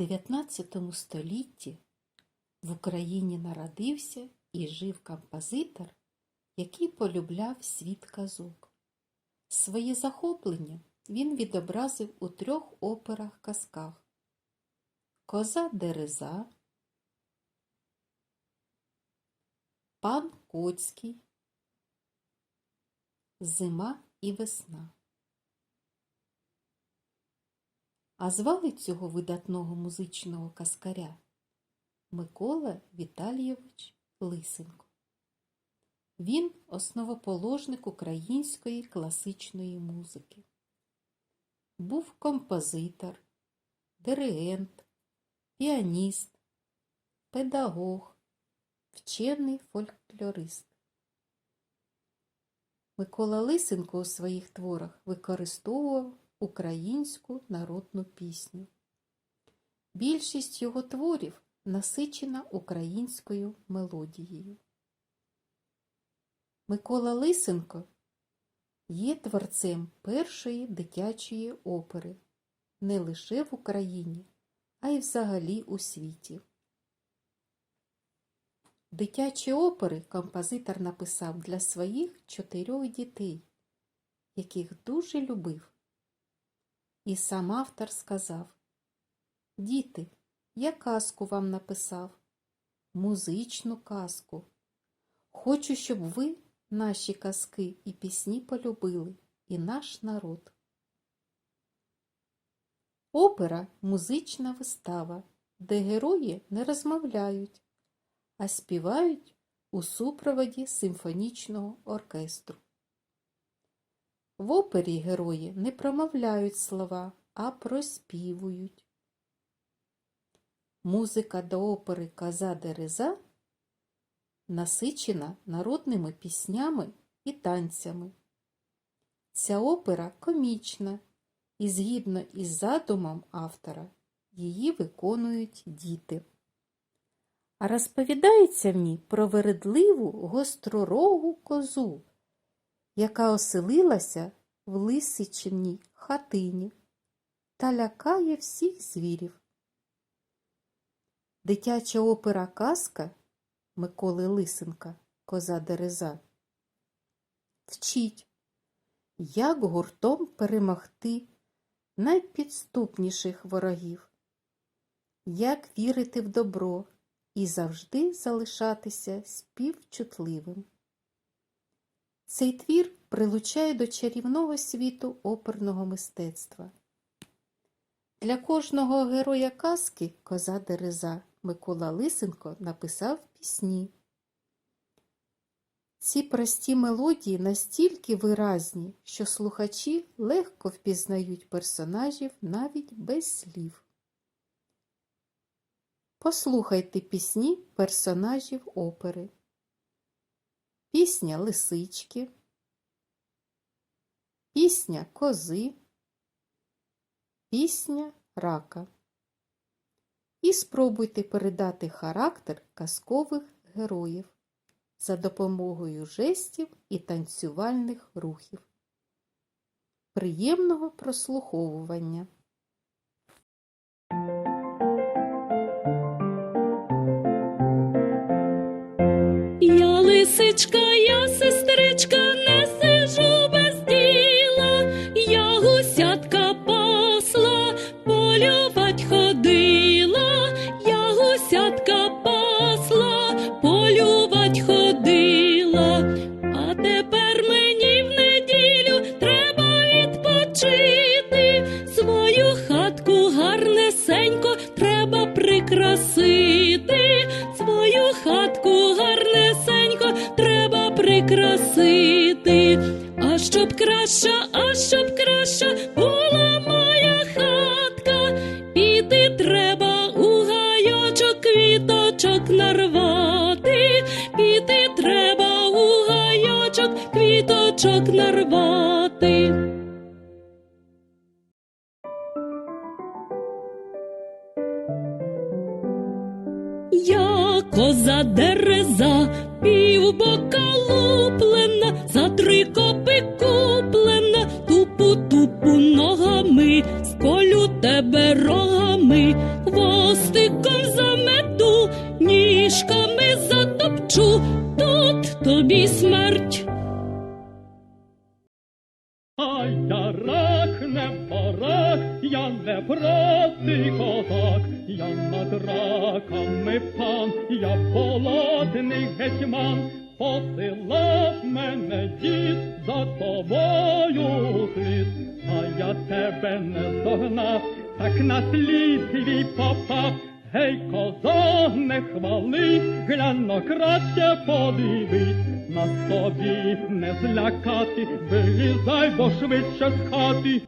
XIX столітті в Україні народився і жив композитор, який полюбляв світ казок. Своє захоплення він відобразив у трьох операх-казках Коза Дереза, Пан Коцький, Зима і весна. А звали цього видатного музичного каскаря Микола Віталійович Лисенко. Він основоположник української класичної музики. Був композитор, диригент, піаніст, педагог, вчений фольклорист. Микола Лисенко у своїх творах використовував українську народну пісню. Більшість його творів насичена українською мелодією. Микола Лисенко є творцем першої дитячої опери не лише в Україні, а й взагалі у світі. Дитячі опери композитор написав для своїх чотирьох дітей, яких дуже любив. І сам автор сказав Діти, я казку вам написав, музичну казку. Хочу, щоб ви наші казки і пісні полюбили, і наш народ. Опера музична вистава, де герої не розмовляють, а співають у супроводі симфонічного оркестру. В опері герої не промовляють слова, а проспівують. Музика до опери Коза Дереза насичена народними піснями і танцями. Ця опера комічна і згідно із задумом автора її виконують діти. А розповідається в ній про вередливу гостророгу козу, яка оселилася в лисичиній хатині та лякає всіх звірів. Дитяча опера Казка Миколи Лисенка Коза Дереза вчить, як гуртом перемогти найпідступніших ворогів, як вірити в добро і завжди залишатися співчутливим. Цей твір прилучає до чарівного світу оперного мистецтва. Для кожного героя казки Коза Дереза Микола Лисенко написав пісні. Ці прості мелодії настільки виразні, що слухачі легко впізнають персонажів навіть без слів. Послухайте пісні персонажів опери. Пісня лисички, пісня кози, пісня рака. І спробуйте передати характер казкових героїв за допомогою жестів і танцювальних рухів. Приємного прослуховування! Я лисичка, гарнесенько треба прикрасити, свою хатку гарнесенько треба прикрасити, а щоб краща, а щоб краща була моя хатка, піти треба у гайочок квіточок нарвати, піти треба у гайочок квіточок нарвати. коза дереза, півбока луплена, за три копи куплена, тупу тупу ногами, сколю тебе рогами, хвостиком замету, ніжками затопчу, тут тобі смерть. Не барак, я не простий козак, я над раками пан, я болотний гетьман, посилав мене дід за тобою слід, а я тебе не здогнав, так на слід твій попав. Гей, коза, не хвали, гляно краще подивись, на собі не злякати, вилізай, бо швидше з хати.